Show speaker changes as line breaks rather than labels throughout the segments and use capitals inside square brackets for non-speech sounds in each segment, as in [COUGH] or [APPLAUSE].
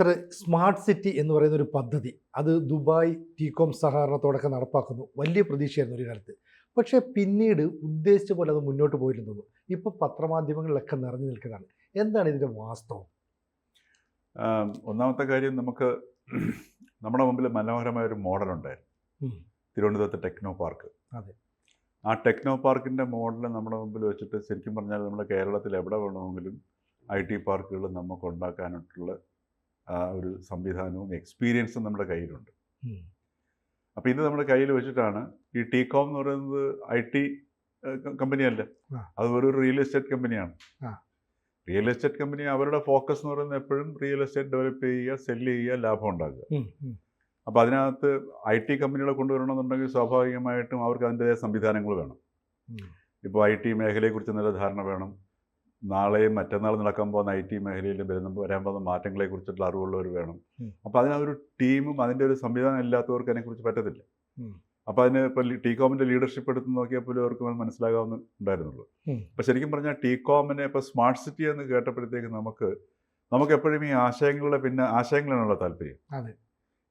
സാറേ smart city എന്ന് പറയുന്ന ഒരു പദ്ധതി. അത് ദുബായ് ടീകോം സഹകരണത്തോടൊക്കെ നടപ്പാക്കുന്നു. വലിയ പ്രതീക്ഷയായിരുന്നു ഒരു കാലത്ത്. പക്ഷേ പിന്നീട് ഉദ്ദേശിച്ച പോലെ അത് മുന്നോട്ട് പോയില്ലെന്ന് തോന്നുന്നു. ഇപ്പോൾ പത്രമാധ്യമങ്ങളിലൊക്കെ നിറഞ്ഞു നിൽക്കുന്നതാണ്. എന്താണ് ഇതിന്റെ വാസ്തവം?
ഒന്നാമത്തെ കാര്യം നമുക്ക് [CLEARS THROAT] നമ്മുടെ മുമ്പിൽ മനോഹരമായ ഒരു മോഡൽ ഉണ്ടായിരുന്നു. തിരുവനന്തപുരത്ത് ടെക്നോ പാർക്ക്
അതെ.
ആ ടെക്നോ പാർക്കിന്റെ മോഡൽ നമ്മുടെ മുമ്പിൽ വെച്ചിട്ട് ശരിക്കും പറഞ്ഞാൽ നമ്മുടെ കേരളത്തിൽ എവിടെ വേണമെങ്കിലും ഐ ടി പാർക്കുകൾ നമുക്ക് ഉണ്ടാക്കാനായിട്ടുള്ള ആ ഒരു സംവിധാനവും എക്സ്പീരിയൻസും നമ്മുടെ കയ്യിലുണ്ട്. അപ്പോൾ ഇത് നമ്മുടെ കയ്യിൽ വെച്ചിട്ടാണ് ഈ ടീകോം എന്ന് പറയുന്നത് ഐ ടി കമ്പനിയല്ല. അത് ഒരു റിയൽ എസ്റ്റേറ്റ് കമ്പനിയാണ് റിയൽ എസ്റ്റേറ്റ് കമ്പനി അവരുടെ ഫോക്കസ് എന്ന് പറയുന്നത് എപ്പോഴും റിയൽ എസ്റ്റേറ്റ് ഡെവലപ്പ് ചെയ്യുക സെല്ല് ചെയ്യുക ലാഭം ഉണ്ടാക്കുക. അപ്പോൾ അതിനകത്ത് ഐ ടി കമ്പനികളെ കൊണ്ടുവരണമെന്നുണ്ടെങ്കിൽ സ്വാഭാവികമായിട്ടും അവർക്ക് അതിന്റെതായ സംവിധാനങ്ങൾ വേണം. ഇപ്പോൾ ഐ ടി മേഖലയെക്കുറിച്ച് നല്ല ധാരണ വേണം നാളെയും മറ്റന്നാൾ നടക്കാൻ പോകുന്ന ഐ ടി മേഖലയിൽ വരുന്ന വരാൻ പോകുന്ന മാറ്റങ്ങളെ കുറിച്ചിട്ടുള്ള അറിവുള്ളവർ വേണം.
അപ്പൊ
അപ്പോൾ അതിനൊരു ടീമും അതിന്റെ ഒരു സംവിധാനം ഇല്ലാത്തവർക്ക് അതിനെക്കുറിച്ച് പറ്റത്തില്ല.
അപ്പൊ
അപ്പോൾ അതിന് ഇപ്പോൾ ടീകോമിന്റെ ലീഡർഷിപ്പ് എടുത്ത് നോക്കിയാൽ പോലും അവർക്ക് മനസ്സിലാകാവുന്ന ഉണ്ടായിരുന്നുള്ളൂ.
അപ്പൊ
അപ്പോൾ ശരിക്കും പറഞ്ഞാൽ ടീകോമിനെ ഇപ്പോൾ സ്മാർട്ട് സിറ്റി എന്ന് കേട്ടപ്പോഴത്തേക്ക് നമുക്ക് നമുക്ക് എപ്പോഴും ഈ ആശയങ്ങളുടെ പിന്നെ ആശയങ്ങളാണുള്ള താല്പര്യം.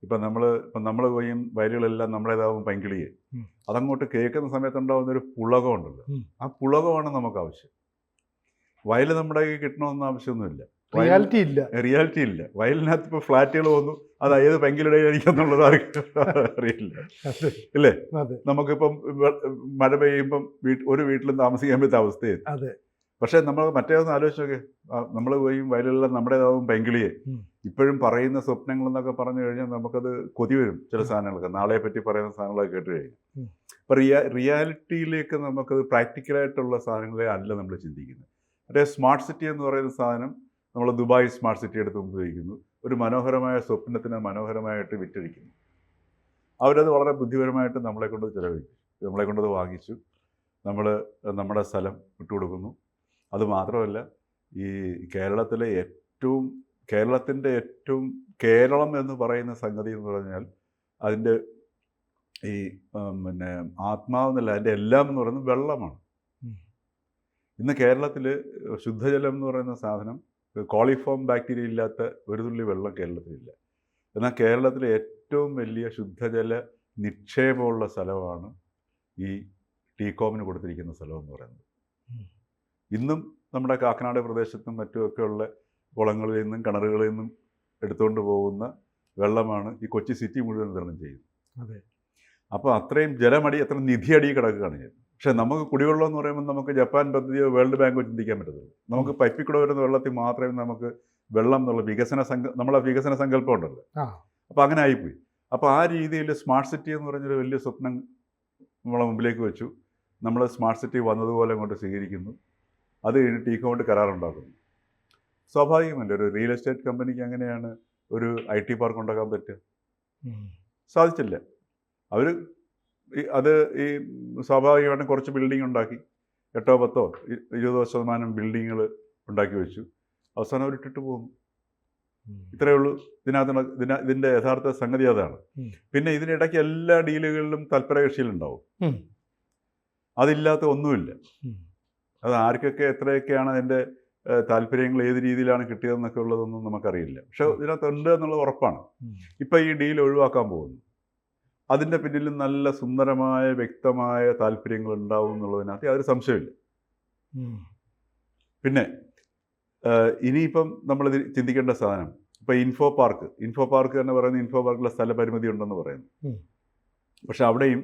ഇപ്പം നമ്മൾ ഇപ്പം നമ്മൾ പോയി വയലുകളെല്ലാം നമ്മളേതാവും പൈങ്കിളിയെ. അതങ്ങോട്ട് കേൾക്കുന്ന സമയത്ത് ഉണ്ടാകുന്ന ഒരു പുളകം ഉണ്ടല്ലോ ആ പുളകമാണ് നമുക്ക് ആവശ്യം. വയൽ നമ്മുടെ കയ്യിൽ കിട്ടണമെന്ന് ആവശ്യമൊന്നുമില്ല.
റിയാലിറ്റി ഇല്ല
റിയാലിറ്റി ഇല്ല വയലിനകത്ത് ഇപ്പോൾ ഫ്ലാറ്റുകൾ വന്നു. അത് ഏത് പെങ്കിലിടയായിരിക്കും എന്നുള്ളത് അറിയില്ല. ഇല്ലേ? നമുക്കിപ്പം മഴ പെയ്യുമ്പം വീട്ട് ഒരു വീട്ടിലും താമസിക്കാൻ പറ്റാത്ത അവസ്ഥയായി.
അതെ.
പക്ഷേ നമ്മൾ മറ്റേ ഒന്ന് ആലോചിച്ച് നോക്കെ. നമ്മൾ പോയി വയലെല്ലാം നമ്മുടേതാവും പെങ്കിളിയെ. ഇപ്പോഴും പറയുന്ന സ്വപ്നങ്ങൾ എന്നൊക്കെ പറഞ്ഞു കഴിഞ്ഞാൽ നമുക്കത് കൊതി വരും ചില സാധനങ്ങളൊക്കെ. നാളെ പറ്റി പറയുന്ന സാധനങ്ങളൊക്കെ കേട്ട് കഴിഞ്ഞാൽ. അപ്പോൾ റിയാ റിയാലിറ്റിയിലേക്ക് നമുക്കത് പ്രാക്ടിക്കലായിട്ടുള്ള സാധനങ്ങളെ അല്ല നമ്മൾ ചിന്തിക്കുന്നത്. മറ്റേ സ്മാർട്ട് സിറ്റി എന്ന് പറയുന്ന സാധനം നമ്മൾ ദുബായ് സ്മാർട്ട് സിറ്റി എടുത്ത് ഉപയോഗിക്കുന്നു. ഒരു മനോഹരമായ സ്വപ്നത്തിന് മനോഹരമായിട്ട് വിറ്റഴിക്കുന്നു. അവരത് വളരെ ബുദ്ധിപരമായിട്ട് നമ്മളെ കൊണ്ട് ചിലവഴിക്കും നമ്മളെ കൊണ്ടത് വാങ്ങിച്ചു. നമ്മൾ നമ്മുടെ സ്ഥലം വിട്ടുകൊടുക്കുന്നു. കൊടുക്കുന്നു അതുമാത്രമല്ല ഈ കേരളത്തിലെ ഏറ്റവും കേരളത്തിന്റെ ഏറ്റവും കേരളം എന്ന് പറയുന്ന സംഗതി എന്ന് പറഞ്ഞാൽ അതിന്റെ ഈ പിന്നെ ആത്മാവെന്നല്ല അതിന്റെ എല്ലാം എന്ന് പറയുന്നത് വെള്ളമാണ്. ഇന്ന് കേരളത്തിൽ ശുദ്ധജലം എന്ന് പറയുന്ന സാധനം കോളിഫോം ബാക്ടീരിയ ഇല്ലാത്ത ഒരു തുള്ളി വെള്ളം കേരളത്തിലില്ല. എന്നാൽ കേരളത്തിലെ ഏറ്റവും വലിയ ശുദ്ധജല നിക്ഷേപമുള്ള സ്ഥലമാണ് ഈ ടീകോമിന് കൊടുത്തിരിക്കുന്ന സ്ഥലം എന്ന് പറയുന്നത്. ഇന്നും നമ്മുടെ കാക്കനാട് പ്രദേശത്തും മറ്റുമൊക്കെയുള്ള കുളങ്ങളിൽ നിന്നും കിണറുകളിൽ നിന്നും എടുത്തുകൊണ്ട് പോകുന്ന വെള്ളമാണ് ഈ കൊച്ചി സിറ്റി മുഴുവൻ വിതരണം ചെയ്യുന്നത്.
അതെ.
അപ്പോൾ അത്രയും ജലമടി അത്ര നിധിയടി കിടക്കുകയാണ് ചെയ്യുന്നത്. പക്ഷേ നമുക്ക് കുടിവെള്ളം എന്ന് പറയുമ്പോൾ നമുക്ക് ജപ്പാൻ പദ്ധതിയോ വേൾഡ് ബാങ്കോ ചിന്തിക്കാൻ പറ്റത്തില്ല. നമുക്ക് പൈപ്പിൽ കൂടെ വരുന്ന വെള്ളത്തിൽ മാത്രമേ നമുക്ക് വെള്ളം എന്നുള്ള വികസന സങ്ക നമ്മളെ വികസന സങ്കല്പം ഉണ്ടല്ലോ. അപ്പോൾ അങ്ങനെ ആയിപ്പോയി. അപ്പോൾ ആ രീതിയിൽ സ്മാർട്ട് സിറ്റി എന്ന് പറഞ്ഞൊരു വലിയ സ്വപ്നം നമ്മളെ മുമ്പിലേക്ക് വെച്ചു. നമ്മൾ സ്മാർട്ട് സിറ്റി വന്നതുപോലെ അങ്ങോട്ട് സ്വീകരിക്കുന്നു. അത് കഴിഞ്ഞിട്ട് ഈ കൊണ്ട് കരാറുണ്ടാക്കുന്നു. സ്വാഭാവികമല്ല? ഒരു റിയൽ എസ്റ്റേറ്റ് കമ്പനിക്ക് അങ്ങനെയാണ് ഒരു ഐ ടി പാർക്ക് ഉണ്ടാക്കാൻ പറ്റുക. സാധിച്ചില്ല. അവർ അത് ഈ സ്വാഭാവികമായിട്ടും കുറച്ച് ബിൽഡിംഗ് ഉണ്ടാക്കി. എട്ടോ പത്തോ ഇരുപതോ ശതമാനം ബിൽഡിങ്ങുകൾ ഉണ്ടാക്കി വെച്ചു. അവസാനം അവർ ഇട്ടിട്ട് പോകുന്നു ഇത്രയേ ഉള്ളൂ. ഇതിനകത്ത് ഇതിന ഇതിന്റെ യഥാർത്ഥ സംഗതി അതാണ്.
പിന്നെ
ഇതിനിടയ്ക്ക് എല്ലാ ഡീലുകളിലും തൽപരകക്ഷിയിലുണ്ടാവും. അതില്ലാത്ത ഒന്നുമില്ല. അത് ആർക്കൊക്കെ എത്രയൊക്കെയാണ് അതിന്റെ താല്പര്യങ്ങൾ ഏത് രീതിയിലാണ് കിട്ടിയതെന്നൊക്കെ ഉള്ളതൊന്നും നമുക്കറിയില്ല. പക്ഷെ ഇതിനകത്ത് ഉണ്ട് എന്നുള്ളത് ഉറപ്പാണ്. ഇപ്പം ഈ ഡീൽ ഒഴിവാക്കാൻ പോകുന്നു. അതിന്റെ പിന്നിലും നല്ല സുന്ദരമായ വ്യക്തമായ താല്പര്യങ്ങൾ ഉണ്ടാവും എന്നുള്ളതിനകത്ത് യാതൊരു സംശയമില്ല പിന്നെ ഇനിയിപ്പം നമ്മൾ ചിന്തിക്കേണ്ട സാധനം. ഇപ്പം ഇൻഫോ പാർക്ക്. ഇൻഫോ പാർക്ക് തന്നെ പറയുന്ന ഇൻഫോ പാർക്കിലെ സ്ഥലപരിമിതി ഉണ്ടെന്ന് പറയുന്നു. പക്ഷെ അവിടെയും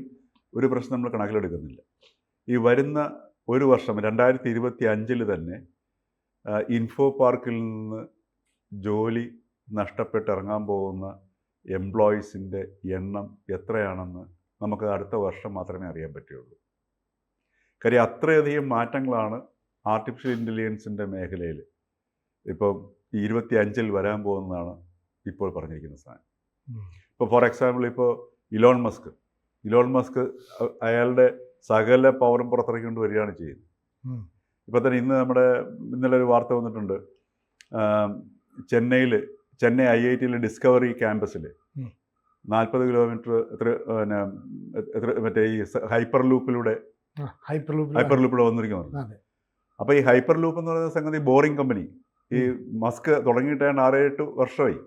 ഒരു പ്രശ്നം നമ്മൾ കണക്കിലെടുക്കുന്നില്ല. ഈ വരുന്ന ഒരു വർഷം രണ്ടായിരത്തി ഇരുപത്തി അഞ്ചിൽ തന്നെ ഇൻഫോ പാർക്കിൽ നിന്ന് ജോലി നഷ്ടപ്പെട്ട് ഇറങ്ങാൻ പോകുന്ന എംപ്ലോയീസിന്റെ എണ്ണം എത്രയാണെന്ന് നമുക്ക് അടുത്ത വർഷം മാത്രമേ അറിയാൻ പറ്റുള്ളൂ. കാര്യം അത്രയധികം മാറ്റങ്ങളാണ് ആർട്ടിഫിഷ്യൽ ഇന്റലിജൻസിന്റെ മേഖലയിൽ ഇപ്പം ഇരുപത്തി അഞ്ചിൽ വരാൻ പോകുന്നതാണ് ഇപ്പോൾ പറഞ്ഞിരിക്കുന്ന സാധനം. ഇപ്പോൾ ഫോർ എക്സാമ്പിൾ ഇപ്പോൾ ഇലോൺ മസ്ക് ഇലോൺ മസ്ക് അയാളുടെ സകല പവറും പുറത്തിറക്കിക്കൊണ്ട് വരികയാണ് ചെയ്യുന്നത്. ഇപ്പോൾ തന്നെ ഇന്ന് നമ്മുടെ ഇന്നലെ ഒരു വാർത്ത വന്നിട്ടുണ്ട്. ചെന്നൈയിൽ ചെന്നൈ ഐ ഐ ടിയിലെ ഡിസ്കവറി ക്യാമ്പസിൽ. നാൽപ്പത് കിലോമീറ്റർ എത്ര പിന്നെ എത്ര മറ്റേ ഈ ഹൈപ്പർ ലൂപ്പിലൂടെ
ഹൈപ്പർ ലൂപ്പ്
ഹൈപ്പർ ലൂപ്പിലൂടെ വന്നിരിക്കുന്നത്
അതെ.
അപ്പോൾ ഈ ഹൈപ്പർ ലൂപ്പ് എന്ന് പറയുന്ന സംഗതി ബോറിംഗ് കമ്പനി. ഈ മസ്ക് തുടങ്ങിയിട്ടാണ് ആറ് എട്ട്
വർഷമായി.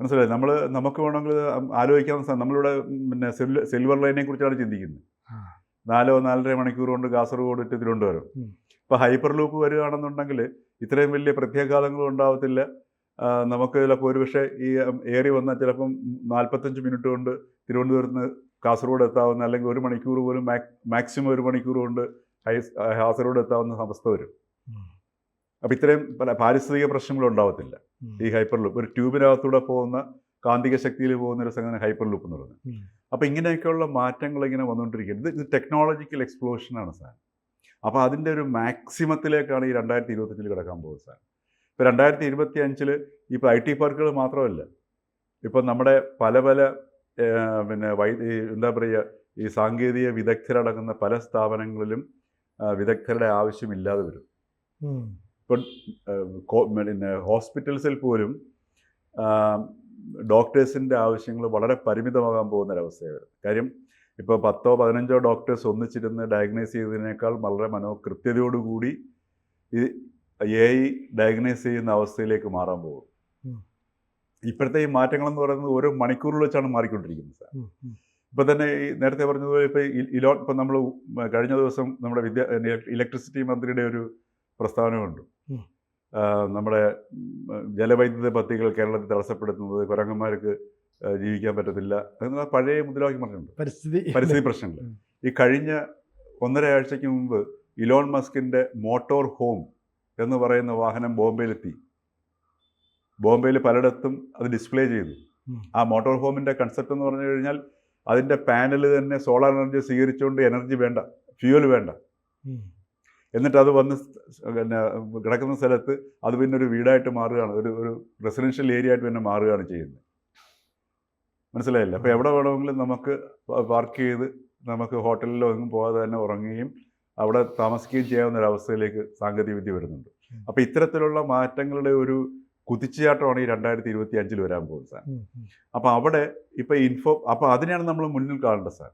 മനസ്സിലായി? നമ്മൾ നമുക്ക് വേണമെങ്കിൽ ആലോചിക്കാവുന്ന നമ്മളിവിടെ പിന്നെ സിൽവർ ലൈനെ കുറിച്ചാണ് ചിന്തിക്കുന്നത്. നാലോ നാലര മണിക്കൂർ കൊണ്ട് കാസർഗോഡ് ടു തിരുവനന്തപുരം. ഇപ്പോൾ ഹൈപ്പർ ലൂപ്പ് വരികയാണെന്നുണ്ടെങ്കിൽ ഇത്രയും വലിയ പ്രത്യാഘാതങ്ങളും ഉണ്ടാവത്തില്ല. നമുക്ക് ചിലപ്പോൾ ഒരുപക്ഷെ ഈ ഏറി വന്നാൽ ചിലപ്പം നാൽപ്പത്തഞ്ച് മിനിറ്റ് കൊണ്ട് തിരുവനന്തപുരത്ത് നിന്ന് കാസർഗോഡ് എത്താവുന്ന അല്ലെങ്കിൽ ഒരു മണിക്കൂർ പോലും മാക്സിമം ഒരു മണിക്കൂർ കൊണ്ട് കാസർഗോഡ് എത്താവുന്ന അവസ്ഥ വരും. അപ്പം ഇത്രയും പല പാരിസ്ഥിതിക പ്രശ്നങ്ങളും ഉണ്ടാവത്തില്ല. ഈ ഹൈപ്പർ ലൂപ്പ് ഒരു ട്യൂബിനകത്തൂടെ പോകുന്ന കാന്തിക ശക്തിയിൽ പോകുന്ന ഒരു സംഗതി ഹൈപ്പർ ലൂപ്പ് എന്ന് പറയുന്നത്.
അപ്പം
അപ്പോൾ ഇങ്ങനെയൊക്കെയുള്ള മാറ്റങ്ങൾ ഇങ്ങനെ വന്നുകൊണ്ടിരിക്കുന്നത് ഇത് ടെക്നോളജിക്കൽ എക്സ്പ്ലോഷനാണ് സാർ. അപ്പോൾ അതിന്റെ ഒരു മാക്സിമത്തിലേക്കാണ് ഈ രണ്ടായിരത്തി ഇരുപത്തഞ്ചിൽ കിടക്കാൻ പോകുന്നത് സാർ. ഇപ്പോൾ രണ്ടായിരത്തി ഇരുപത്തി അഞ്ചിൽ ഇപ്പോൾ ഐ ടി പാർക്കുകൾ മാത്രമല്ല. ഇപ്പം നമ്മുടെ പല പല പിന്നെ വൈ എന്താ പറയുക ഈ സാങ്കേതിക വിദഗ്ധരടങ്ങുന്ന പല സ്ഥാപനങ്ങളിലും വിദഗ്ധരുടെ ആവശ്യമില്ലാതെ വരും. ഇപ്പം കോ- പിന്നെ ഹോസ്പിറ്റൽസിൽ പോലും ഡോക്ടേഴ്സിന്റെ ആവശ്യങ്ങൾ വളരെ പരിമിതമാകാൻ പോകുന്ന ഒരവസ്ഥയാണ് കാര്യം ഇപ്പോൾ പത്തോ പതിനഞ്ചോ ഡോക്ടേഴ്സ് ഒന്നിച്ചിരുന്ന് ഡയഗ്നോസ് ചെയ്തതിനേക്കാൾ വളരെ മനോകൃത്യതയോടുകൂടി ഈ എ ഐ ഡയഗ്നൈസ് ചെയ്യുന്ന അവസ്ഥയിലേക്ക് മാറാൻ പോകും. ഇപ്പോഴത്തെ ഈ മാറ്റങ്ങളെന്ന് പറയുന്നത് ഓരോ മണിക്കൂറിൽ വെച്ചാണ് മാറിക്കൊണ്ടിരിക്കുന്നത് സാർ. ഇപ്പം തന്നെ ഈ നേരത്തെ പറഞ്ഞതുപോലെ ഇപ്പോൾ ഇലോ ഇപ്പം നമ്മൾ കഴിഞ്ഞ ദിവസം നമ്മുടെ വിദ്യ ഇലക്ട്രിസിറ്റി മന്ത്രിയുടെ ഒരു പ്രസ്താവന കണ്ടു നമ്മുടെ ജലവൈദ്യുത പദ്ധതികൾ കേരളത്തിൽ തടസ്സപ്പെടുത്തുന്നത് കുരങ്ങന്മാർക്ക് ജീവിക്കാൻ പറ്റത്തില്ല എന്നുള്ള പഴയ മുദ്രാവാക്യം പറഞ്ഞിട്ടുണ്ട്.
പരിസ്ഥിതി
പരിസ്ഥിതി പ്രശ്നങ്ങൾ. ഈ കഴിഞ്ഞ ഒന്നര ആഴ്ചയ്ക്ക് മുമ്പ് ഇലോൺ മസ്കിന്റെ മോട്ടോർ ഹോം എന്ന് പറയുന്ന വാഹനം ബോംബെയിലെത്തി. ബോംബെയിൽ പലയിടത്തും അത് ഡിസ്പ്ലേ ചെയ്തു. ആ മോട്ടോർ ഹോമിന്റെ കൺസെപ്റ്റ് എന്ന് പറഞ്ഞു കഴിഞ്ഞാൽ അതിന്റെ പാനൽ തന്നെ സോളാർ എനർജി സ്വീകരിച്ചുകൊണ്ട് എനർജി വേണ്ട ഫ്യൂവൽ വേണ്ട. എന്നിട്ട് അത് വന്ന് പിന്നെ കിടക്കുന്ന സ്ഥലത്ത് അത് പിന്നെ ഒരു വീടായിട്ട് മാറുകയാണ് ഒരു ഒരു റെസിഡൻഷ്യൽ ഏരിയ ആയിട്ട് പിന്നെ മാറുകയാണ് ചെയ്യുന്നത്. മനസ്സിലായില്ല? അപ്പോൾ എവിടെ വേണമെങ്കിലും നമുക്ക് പാർക്ക് ചെയ്ത് നമുക്ക് ഹോട്ടലിലോ എങ്ങും പോകാതെ തന്നെ ഉറങ്ങുകയും അവിടെ താമസിക്കുകയും ചെയ്യാവുന്ന ഒരു അവസ്ഥയിലേക്ക് സാങ്കേതിക വിദ്യ വരുന്നുണ്ട്.
അപ്പൊ
അപ്പോൾ ഇത്തരത്തിലുള്ള മാറ്റങ്ങളുടെ ഒരു കുതിച്ചുചാട്ടമാണ് ഈ രണ്ടായിരത്തി ഇരുപത്തി അഞ്ചിൽ വരാൻ പോകുന്നത് സാർ. അപ്പോൾ അവിടെ ഇപ്പോൾ ഇൻഫോ അപ്പോൾ അതിനെയാണ് നമ്മൾ മുന്നിൽ കാണേണ്ടത് സാർ.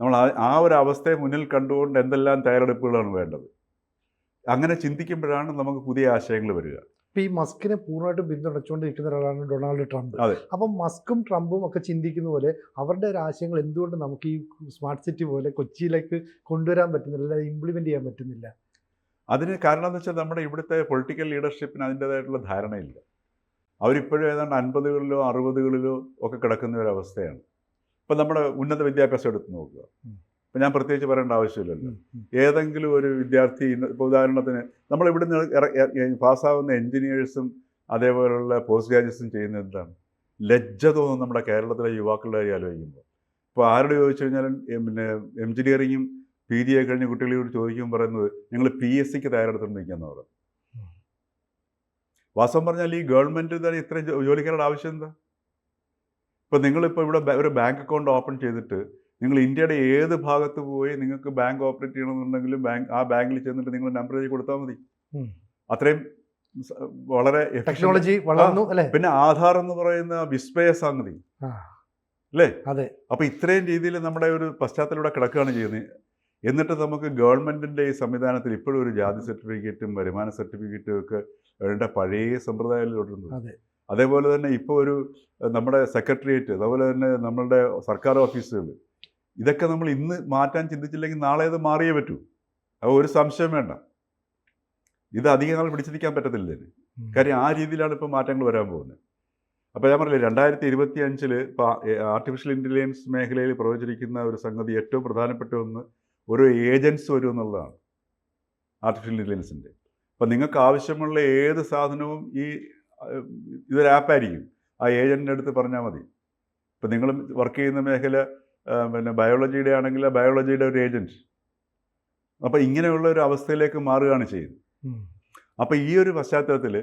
നമ്മൾ ആ ഒരു അവസ്ഥയെ മുന്നിൽ കണ്ടുകൊണ്ട് എന്തെല്ലാം തയ്യാറെടുപ്പുകളാണ് വേണ്ടത്? അങ്ങനെ ചിന്തിക്കുമ്പോഴാണ് നമുക്ക് പുതിയ ആശയങ്ങൾ വരിക.
ഇപ്പൊ ഈ മസ്കിനെ പൂർണമായിട്ടും പിന്തുണച്ചുകൊണ്ടിരിക്കുന്ന ഒരാളാണ് ഡൊണാൾഡ് ട്രംപ്. അപ്പം മസ്കും ട്രംപും ഒക്കെ ചിന്തിക്കുന്ന പോലെ അവരുടെ ആശയങ്ങൾ എന്തുകൊണ്ട് നമുക്ക് ഈ സ്മാർട്ട് സിറ്റി പോലെ കൊച്ചിയിലേക്ക് കൊണ്ടുവരാൻ പറ്റുന്നില്ല അല്ലെങ്കിൽ ഇംപ്ലിമെന്റ് ചെയ്യാൻ പറ്റുന്നില്ല?
അതിന് കാരണം എന്ന് വെച്ചാൽ നമ്മുടെ ഇവിടുത്തെ പൊളിറ്റിക്കൽ ലീഡർഷിപ്പിന് അതിന്റേതായിട്ടുള്ള ധാരണയില്ല. അവരിപ്പോഴും ഏതാണ്ട് അൻപതുകളിലോ അറുപതുകളിലോ ഒക്കെ കിടക്കുന്ന ഒരു അവസ്ഥയാണ്. ഇപ്പം നമ്മുടെ ഉന്നത വിദ്യാഭ്യാസം എടുത്ത് നോക്കുക. ഇപ്പം ഞാൻ പ്രത്യേകിച്ച് പറയേണ്ട ആവശ്യമില്ലല്ലോ. ഏതെങ്കിലും ഒരു വിദ്യാർത്ഥി ഇപ്പോൾ ഉദാഹരണത്തിന് നമ്മൾ ഇവിടെ നിന്ന് പാസ്സാവുന്ന എൻജിനീയേഴ്സും അതേപോലെയുള്ള പോസ്റ്റ് ഗ്രാജുവേറ്റ്സും ചെയ്യുന്ന എന്താണ്? ലജ്ജ തോന്നും നമ്മുടെ കേരളത്തിലെ യുവാക്കളുടെ കാര്യം ആലോചിക്കുമ്പോൾ. ഇപ്പോൾ ആരോട് ചോദിച്ചു കഴിഞ്ഞാലും എം- പിന്നെ എഞ്ചിനീയറിങ്ങും പി ജി ഒക്കെ കഴിഞ്ഞ കുട്ടികളോട് ചോദിക്കുമ്പോൾ പറയുന്നത് ഞങ്ങൾ പി എസ് സിക്ക് തയ്യാറെടുത്തോണ്ട് നിൽക്കുന്ന പറയും. വാസ്തവം പറഞ്ഞാൽ ഈ ഗവൺമെന്റ് തന്നെ ഇത്രയും ജോലിക്കാരുടെ ആവശ്യം എന്താ? ഇപ്പം നിങ്ങളിപ്പോൾ ഇവിടെ ഒരു ബാങ്ക് അക്കൗണ്ട് ഓപ്പൺ ചെയ്തിട്ട് നിങ്ങൾ ഇന്ത്യയുടെ ഏത് ഭാഗത്ത് പോയി നിങ്ങൾക്ക് ബാങ്ക് ഓപ്പറേറ്റ് ചെയ്യണമെന്നുണ്ടെങ്കിലും ബാങ്ക് ആ ബാങ്കിൽ ചെന്നിട്ട് നിങ്ങൾ നമ്പർ എഴുതി കൊടുത്താൽ മതി. അത്രയും വളരെ
ടെക്നോളജി വളർന്നു അല്ലേ?
പിന്നെ ആധാർ എന്ന് പറയുന്ന വിസ്മയ സംഗതി. അല്ലേ?
അതെ.
അപ്പൊ ഇത്രയും രീതിയിൽ നമ്മുടെ ഒരു പശ്ചാത്തലൂടെ കിടക്കുകയാണ് ചെയ്യുന്നത്. എന്നിട്ട് നമുക്ക് ഗവൺമെന്റിന്റെ ഈ സംവിധാനത്തിൽ ഇപ്പോഴും ഒരു ജാതി സർട്ടിഫിക്കറ്റും വരുമാന സർട്ടിഫിക്കറ്റും ഒക്കെ വേണ്ട പഴയ സമ്പ്രദായത്തിൽ തുടരുന്നത്
അതെ.
അതേപോലെ തന്നെ ഇപ്പോൾ ഒരു നമ്മുടെ സെക്രട്ടേറിയറ്റ് അതുപോലെ തന്നെ നമ്മളുടെ സർക്കാർ ഓഫീസുകൾ ഇതൊക്കെ നമ്മൾ ഇന്ന് മാറ്റാൻ ചിന്തിച്ചില്ലെങ്കിൽ നാളെ അത് മാറിയേ പറ്റൂ. അപ്പോൾ ഒരു സംശയം വേണ്ട. ഇത് അധികം നാൾ പിടിച്ചിരിക്കാൻ പറ്റത്തില്ല കാര്യം ആ രീതിയിലാണ് ഇപ്പോൾ മാറ്റങ്ങൾ വരാൻ പോകുന്നത്. അപ്പോൾ ഞാൻ പറഞ്ഞില്ലേ രണ്ടായിരത്തി ഇരുപത്തി അഞ്ചിൽ ഇപ്പോൾ ആർട്ടിഫിഷ്യൽ ഇന്റലിജൻസ് മേഖലയിൽ പ്രവചിച്ചിരിക്കുന്ന ഒരു സംഗതി ഏറ്റവും പ്രധാനപ്പെട്ട ഒന്ന് ഒരു ഏജൻസ് വരും എന്നുള്ളതാണ് ആർട്ടിഫിഷ്യൽ ഇന്റലിജൻസിന്റെ അപ്പം നിങ്ങൾക്ക് ആവശ്യമുള്ള ഏത് സാധനവും ഈ ഇതൊരു ആപ്പായിരിക്കും ആ ഏജന്റിന്റെ അടുത്ത് പറഞ്ഞാൽ മതി. ഇപ്പം നിങ്ങൾ വർക്ക് ചെയ്യുന്ന മേഖല പിന്നെ ബയോളജിയുടെ ആണെങ്കിൽ ബയോളജിയുടെ ഒരു ഏജന്റ് അപ്പോൾ ഇങ്ങനെയുള്ള ഒരു അവസ്ഥയിലേക്ക് മാറുകയാണ് ചെയ്യുന്നത്. അപ്പോൾ ഈ ഒരു പശ്ചാത്തലത്തിൽ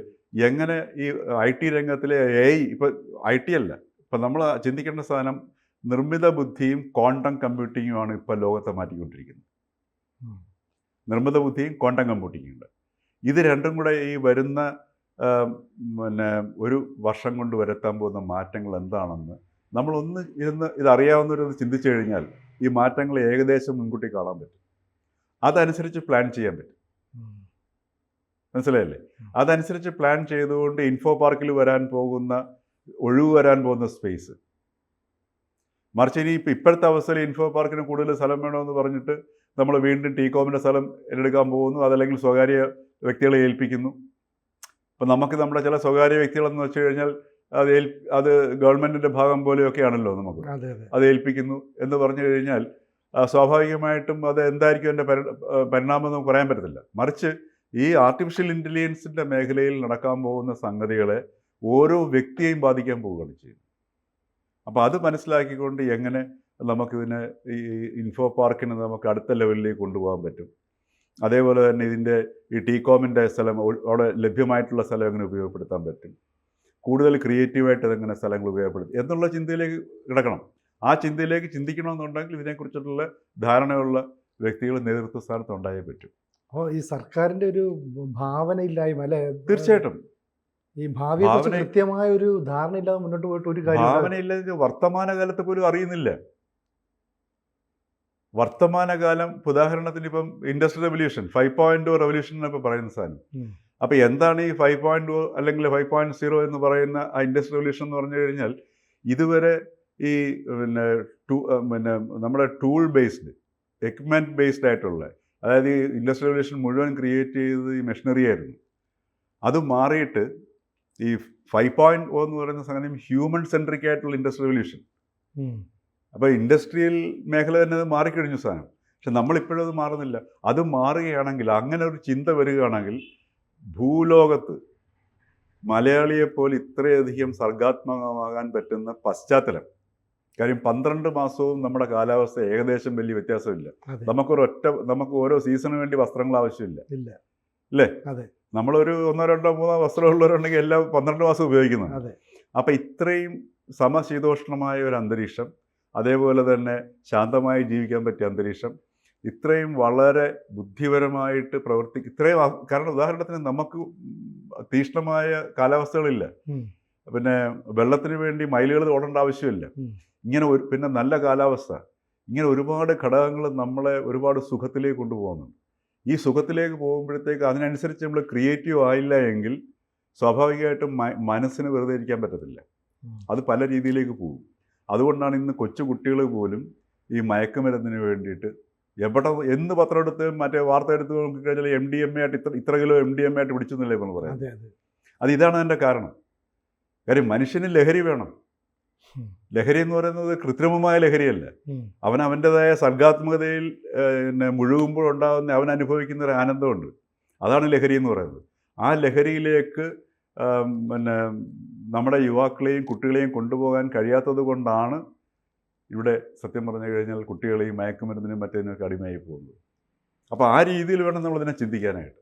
എങ്ങനെ ഈ ഐ ടി രംഗത്തിലെ എ ഐ ഇപ്പോൾ ഐ ടി അല്ല. ഇപ്പം നമ്മൾ ചിന്തിക്കേണ്ട സാധനം നിർമ്മിത ബുദ്ധിയും ക്വാണ്ടം കമ്പ്യൂട്ടിങ്ങുമാണ് ഇപ്പോൾ ലോകത്തെ മാറ്റിക്കൊണ്ടിരിക്കുന്നത്. നിർമ്മിത ബുദ്ധിയും ക്വാണ്ടം കമ്പ്യൂട്ടിങ്ങും ഉണ്ട്. ഇത് രണ്ടും കൂടെ ഈ വരുന്ന പിന്നെ ഒരു വർഷം കൊണ്ട് വരുത്താൻ പോകുന്ന മാറ്റങ്ങൾ എന്താണെന്ന് നമ്മളൊന്ന് ഇരുന്ന് ഇതറിയാവുന്നവരൊന്ന് ചിന്തിച്ചു കഴിഞ്ഞാൽ ഈ മാറ്റങ്ങൾ ഏകദേശം മുൻകൂട്ടി കാണാൻ പറ്റും. അതനുസരിച്ച് പ്ലാൻ ചെയ്യാൻ പറ്റും. മനസ്സിലായില്ലേ? അതനുസരിച്ച് പ്ലാൻ ചെയ്തുകൊണ്ട് ഇൻഫോ പാർക്കിൽ വരാൻ പോകുന്ന ഒഴിവ് വരാൻ പോകുന്ന സ്പേസ് മറിച്ച് ഇനി ഇപ്പം ഇപ്പോഴത്തെ അവസ്ഥയിൽ ഇൻഫോ പാർക്കിന് കൂടുതൽ സ്ഥലം വേണമെന്ന് പറഞ്ഞിട്ട് നമ്മൾ വീണ്ടും ടീകോമിന്റെ സ്ഥലം ഏറ്റെടുക്കാൻ പോകുന്നു. അതല്ലെങ്കിൽ സ്വകാര്യ വ്യക്തികളെ ഏൽപ്പിക്കുന്നു. ഇപ്പം നമുക്ക് നമ്മുടെ ചില സ്വകാര്യ വ്യക്തികളെന്ന് വെച്ച് കഴിഞ്ഞാൽ അത് ഏൽ അത് ഗവൺമെന്റിന്റെ ഭാഗം പോലെയൊക്കെയാണല്ലോ നമുക്ക്.
അതെ
ഏൽപ്പിക്കുന്നു എന്ന് പറഞ്ഞു കഴിഞ്ഞാൽ സ്വാഭാവികമായിട്ടും അത് എന്തായിരിക്കും എന്റെ പരി പരിണാമം എന്ന് പറയാൻ പറ്റത്തില്ല. മറിച്ച് ഈ ആർട്ടിഫിഷ്യൽ ഇന്റലിജൻസിന്റെ മേഖലയിൽ നടക്കാൻ പോകുന്ന സംഗതികളെ ഓരോ വ്യക്തിയെയും ബാധിക്കാൻ പോവുകയാണ് ചെയ്യുന്നത്. അപ്പോൾ അത് മനസ്സിലാക്കിക്കൊണ്ട് എങ്ങനെ നമുക്കിതിനെ ഈ ഇൻഫോ പാർക്കിന് നമുക്ക് അടുത്ത ലെവലിലേക്ക് കൊണ്ടുപോകാൻ പറ്റും. അതേപോലെ തന്നെ ഇതിന്റെ ഈ ടീകോമിന്റെ സ്ഥലം അവിടെ ലഭ്യമായിട്ടുള്ള സ്ഥലം എങ്ങനെ ഉപയോഗപ്പെടുത്താൻ പറ്റും. കൂടുതൽ ക്രിയേറ്റീവായിട്ട് അതെങ്ങനെ സ്ഥലങ്ങൾ ഉപയോഗപ്പെടുത്തി എന്നുള്ള ചിന്തയിലേക്ക് കിടക്കണം. ആ ചിന്തയിലേക്ക് ചിന്തിക്കണമെന്നുണ്ടെങ്കിൽ ഇതിനെക്കുറിച്ചിട്ടുള്ള ധാരണയുള്ള വ്യക്തികൾ നേതൃത്വ സ്ഥാനത്ത് ഉണ്ടായേ പറ്റും.
അപ്പോൾ ഈ സർക്കാരിന്റെ ഒരു ഭാവനയില്ലായ്മ അല്ലേ?
തീർച്ചയായിട്ടും.
ഈ
ഭാവി
കൃത്യമായ ഒരു ധാരണയില്ലാതെ മുന്നോട്ട് പോയിട്ട് ഒരു കാര്യം
ഭാവനയില്ലാതെ വർത്തമാനകാലത്ത് പോലും അറിയുന്നില്ല. വർത്തമാനകാലം ഉദാഹരണത്തിന് ഇപ്പം industrial revolution five point revolution എന്നൊക്കെ പറയുന്ന സാധനം
ഉം.
അപ്പൊ എന്താണ് ഈ ഫൈവ് പോയിന്റ് അല്ലെങ്കിൽ ഫൈവ് പോയിന്റ് സീറോ എന്ന് പറയുന്ന ആ ഇൻഡസ്ട്രിയൽ റെവല്യൂഷൻ എന്ന് പറഞ്ഞു കഴിഞ്ഞാൽ ഇതുവരെ ഈ പിന്നെ ടൂ പിന്നെ നമ്മുടെ ടൂൾ ബേസ്ഡ് എക്വിപ്മെന്റ് ബേസ്ഡ് ആയിട്ടുള്ള അതായത് ഈ ഇൻഡസ്ട്രിയൽ റെവല്യൂഷൻ മുഴുവൻ ക്രിയേറ്റ് ചെയ്തത് ഈ മെഷീനറി ആയിരുന്നു അത് മാറിയിട്ട് ഈ ഫൈവ് പോയിന്റ് ഓ എന്ന് പറയുന്ന സംഗതി ഹ്യൂമൻ സെൻട്രിക് ആയിട്ടുള്ള ഇൻഡസ്ട്രിയൽ റെവല്യൂഷൻ. അപ്പോൾ ഇൻഡസ്ട്രിയൽ മേഖല തന്നെ അത് മാറിക്കഴിഞ്ഞു സാധനം പക്ഷെ നമ്മളിപ്പോഴും അത് മാറുന്നില്ല. അത് മാറുകയാണെങ്കിൽ അങ്ങനെ ഒരു ചിന്ത വരികയാണെങ്കിൽ ഭൂലോകത്ത് മലയാളിയെപ്പോലെ ഇത്രയധികം സർഗാത്മകമാകാൻ പറ്റുന്ന പശ്ചാത്തലം. കാര്യം പന്ത്രണ്ട് മാസവും നമ്മുടെ കാലാവസ്ഥ ഏകദേശം വലിയ വ്യത്യാസമില്ല.
നമുക്കൊരൊറ്റ
നമുക്കൊരു ഒറ്റ നമുക്ക് ഓരോ സീസണിന് വേണ്ടി വസ്ത്രങ്ങൾ ആവശ്യമില്ല.
ഇല്ല.
അല്ലേ?
അതെ.
നമ്മളൊരു ഒന്നോ രണ്ടോ മൂന്നോ വസ്ത്രമുള്ളവരുണ്ടെങ്കിൽ എല്ലാം പന്ത്രണ്ട് മാസം
ഉപയോഗിക്കുന്നത്
അപ്പം ഇത്രയും സമശീതോഷ്ണമായ ഒരു അന്തരീക്ഷം അതേപോലെ തന്നെ ശാന്തമായി ജീവിക്കാൻ പറ്റിയ അന്തരീക്ഷം. ഇത്രയും വളരെ ബുദ്ധിപരമായിട്ട് പ്രവർത്തി ഇത്രയും കാരണം ഉദാഹരണത്തിന് നമുക്ക് തീഷ്ണമായ കാലാവസ്ഥകളില്ല. പിന്നെ വെള്ളത്തിന് വേണ്ടി മൈലുകൾ ഓടേണ്ട ആവശ്യമില്ല. ഇങ്ങനെ ഒരു പിന്നെ നല്ല കാലാവസ്ഥ. ഇങ്ങനെ ഒരുപാട് ഘടകങ്ങൾ നമ്മളെ ഒരുപാട് സുഖത്തിലേക്ക് കൊണ്ടുപോകുന്നുണ്ട്. ഈ സുഖത്തിലേക്ക് പോകുമ്പോഴത്തേക്ക് അതിനനുസരിച്ച് നമ്മൾ ക്രിയേറ്റീവ് ആയില്ല എങ്കിൽ സ്വാഭാവികമായിട്ടും മനസ്സിന് വെറുതെ ഇരിക്കാൻ പറ്റത്തില്ല. അത് പല രീതിയിലേക്ക് പോകും. അതുകൊണ്ടാണ് ഇന്ന് കൊച്ചു കുട്ടികൾ പോലും ഈ മയക്കുമരുന്നിന് വേണ്ടിയിട്ട് എവിടെ എന്ത് പത്രം എടുത്ത് മറ്റേ വാർത്ത എടുത്ത് നോക്കിക്കഴിഞ്ഞാൽ എം ഡി എം എ ആയിട്ട് ഇത്ര ഇത്ര kilo M D M A ആയിട്ട് പിടിച്ചെന്നല്ലേ നമ്മൾ പറയാം
അതെ
ഇതാണ് അതിന്റെ കാരണം. കാര്യം മനുഷ്യന് ലഹരി വേണം. ലഹരി എന്ന് പറയുന്നത് കൃത്രിമമായ ലഹരിയല്ല. അവൻ അവന്റെതായ സർഗാത്മകതയിൽ പിന്നെ മുഴുകുമ്പോഴുണ്ടാകുന്ന അവൻ അനുഭവിക്കുന്ന ഒരു ആനന്ദമുണ്ട്. അതാണ് ലഹരി എന്ന് പറയുന്നത്. ആ ലഹരിയിലേക്ക് പിന്നെ നമ്മുടെ യുവാക്കളെയും കുട്ടികളെയും കൊണ്ടുപോകാൻ കഴിയാത്തത് കൊണ്ടാണ് ഇവിടെ സത്യം പറഞ്ഞു കഴിഞ്ഞാൽ കുട്ടികളെയും മയക്കുമരുന്നിനും മറ്റേതിനൊക്കെ അടിമയായി പോകുന്നത്. അപ്പോൾ ആ രീതിയിൽ വേണം നമ്മൾ നമ്മളിതിനെ ചിന്തിക്കാനായിട്ട്.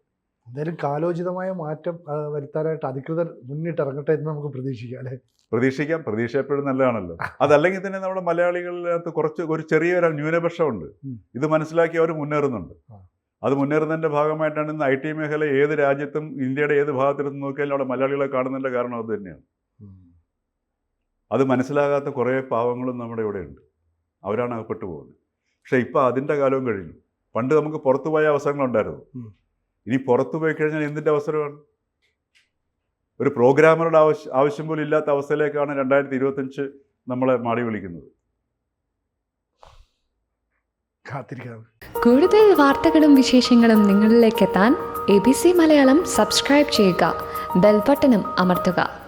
എന്തായാലും കാലോചിതമായ മാറ്റം വരുത്താനായിട്ട് അധികൃതർ മുന്നിട്ടിറങ്ങട്ടെ എന്ന് നമുക്ക് പ്രതീക്ഷിക്കാം അല്ലെ?
പ്രതീക്ഷിക്കാം. പ്രതീക്ഷ എപ്പോഴും നല്ലതാണല്ലോ. അതല്ലെങ്കിൽ തന്നെ നമ്മുടെ മലയാളികളിനകത്ത് കുറച്ച് ഒരു ചെറിയൊരു ന്യൂനപക്ഷമുണ്ട്. ഇത് മനസ്സിലാക്കി അവർ മുന്നേറുന്നുണ്ട്. അത് മുന്നേറുന്നതിന്റെ ഭാഗമായിട്ടാണ് ഇന്ന് ഐ ടി മേഖല ഏത് രാജ്യത്തും ഇന്ത്യയുടെ ഏത് ഭാഗത്തിലും നോക്കിയാലും അവിടെ മലയാളികളെ കാണുന്നതിന്റെ കാരണം അത് തന്നെയാണ്. അത് മനസ്സിലാകാത്ത കുറേ പാവങ്ങളും നമ്മുടെ ഇവിടെ ഉണ്ട് അവരാണ് അകപ്പെട്ടു പോകുന്നത്. പക്ഷേ ഇപ്പോൾ അതിന്റെ കാലവും കഴിഞ്ഞു. പണ്ട് നമുക്ക് പുറത്തു പോയ അവസരങ്ങളുണ്ടായിരുന്നു. ഇനി പുറത്തു പോയി കഴിഞ്ഞാൽ എന്തിന്റെ അവസരമാണ്? ഒരു പ്രോഗ്രാമറുടെ ആവശ്യം ആവശ്യം പോലും ഇല്ലാത്ത അവസ്ഥയിലേക്കാണ് രണ്ടായിരത്തി ഇരുപത്തഞ്ച് നമ്മളെ മാടി വിളിക്കുന്നത്.
കാത്തിരിക്കാം.
കൂടുതൽ വാർത്തകളും വിശേഷങ്ങളും നിങ്ങളിലേക്ക് എത്താൻ A B C Malayalam subscribe ചെയ്യുക. ബെൽബട്ടനും അമർത്തുക.